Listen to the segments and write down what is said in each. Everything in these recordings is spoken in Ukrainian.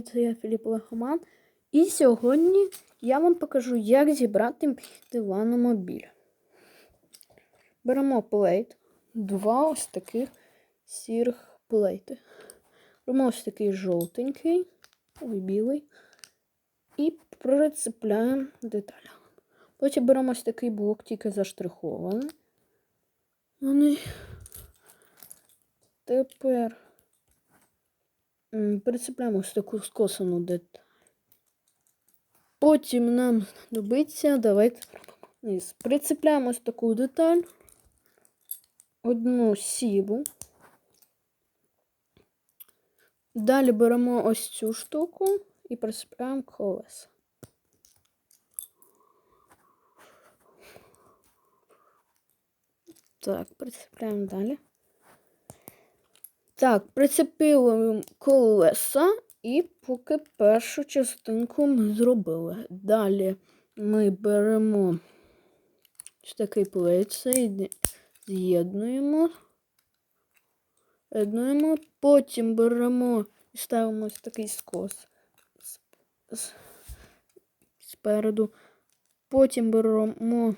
Це я Філіп Легоман. І сьогодні я вам покажу, як зібрати диваномобіль. Беремо плейт, два ось таких сірих плейти. Беремо ось такий жовтенький, ой, білий. І прицепляємо деталі. Потім беремо ось такий блок, тільки заштрихований. Тепер прицепляємо ось таку скосану деталь. Потім нам знадобиться, давайте вниз. Прицепляємо ось таку деталь, одну сіву. Далі беремо ось цю штуку і прицепляємо колеса. Так, прицепляємо далі. Так, прицепили колеса і поки першу частинку ми зробили. Далі ми беремо ось такий плейт, з'єднуємо. З'єднуємо, потім беремо і ставимо ось такий скос спереду. Потім беремо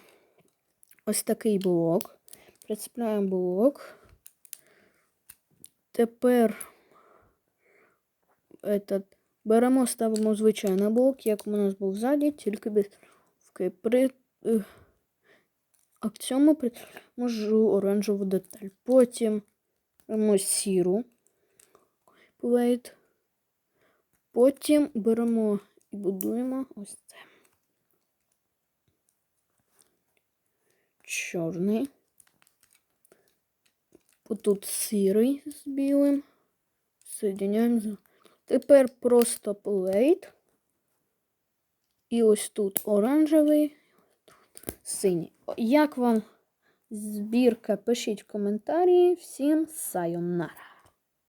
ось такий блок, прицепляємо блок. Тепер этот, беремо, ставимо звичайний блок, як у нас був ззаді, тільки без. При, е, а к цьому можу оранжеву деталь. Потім беремо сіру плейт. Потім беремо і будуємо ось це. Чорний. Отут сірий з білим. Соединяємо. Тепер просто плейт. І ось тут оранжевий, синій. Як вам збірка? Пишіть в коментарі. Всім сайонара.